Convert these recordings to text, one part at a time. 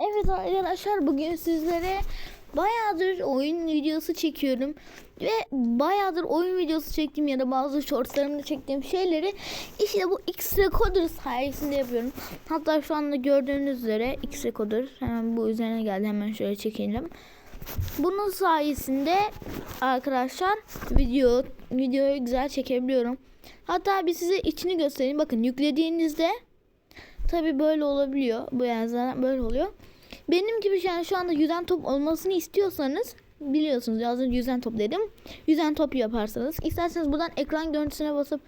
Evet arkadaşlar bugün sizlere bayağıdır oyun videosu çekiyorum ve bayağıdır oyun videosu çektiğim ya da bazı shortslarımda çektiğim şeyleri işte bu X Recorder sayesinde yapıyorum. Hatta şu anda gördüğünüz üzere X Recorder hemen bu üzerine geldi hemen şöyle çekelim. Bunun sayesinde arkadaşlar video videoyu güzel çekebiliyorum. Hatta bir size içini göstereyim. Bakın yüklediğinizde Tabi böyle olabiliyor. Bu yazılar böyle oluyor. Benim gibi yani şu anda yüzen top olmasını istiyorsanız biliyorsunuz az önce yüzen top dedim. Yüzen top yaparsanız isterseniz buradan ekran görüntüsüne basıp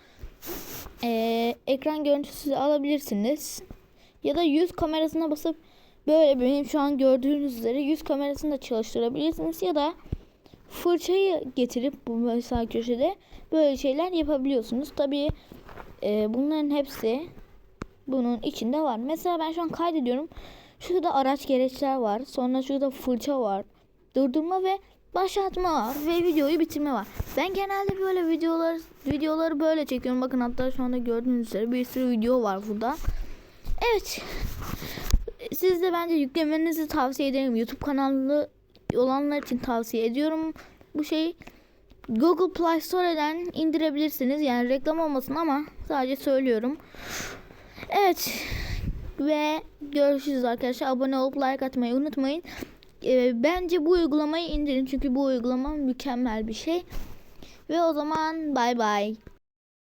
eee, ekran görüntüsü alabilirsiniz. Ya da yüz kamerasına basıp böyle benim şu an gördüğünüz üzere yüz kamerasını da çalıştırabilirsiniz ya da fırçayı getirip bu mesela köşede böyle şeyler yapabiliyorsunuz. Tabii eee, bunların hepsi bunun içinde var. Mesela ben şu an kaydediyorum. Şurada araç gereçler var. Sonra şurada fırça var. Durdurma ve başlatma var. Ve videoyu bitirme var. Ben genelde böyle videolar videoları böyle çekiyorum. Bakın hatta şu anda gördüğünüz üzere bir sürü video var burada. Evet. Siz de bence yüklemenizi tavsiye ederim. YouTube kanalı olanlar için tavsiye ediyorum. Bu şeyi Google Play Store'dan indirebilirsiniz. Yani reklam olmasın ama sadece söylüyorum. Evet. Ve görüşürüz arkadaşlar. Abone olup like atmayı unutmayın. Ee, bence bu uygulamayı indirin. Çünkü bu uygulama mükemmel bir şey. Ve o zaman bay bay.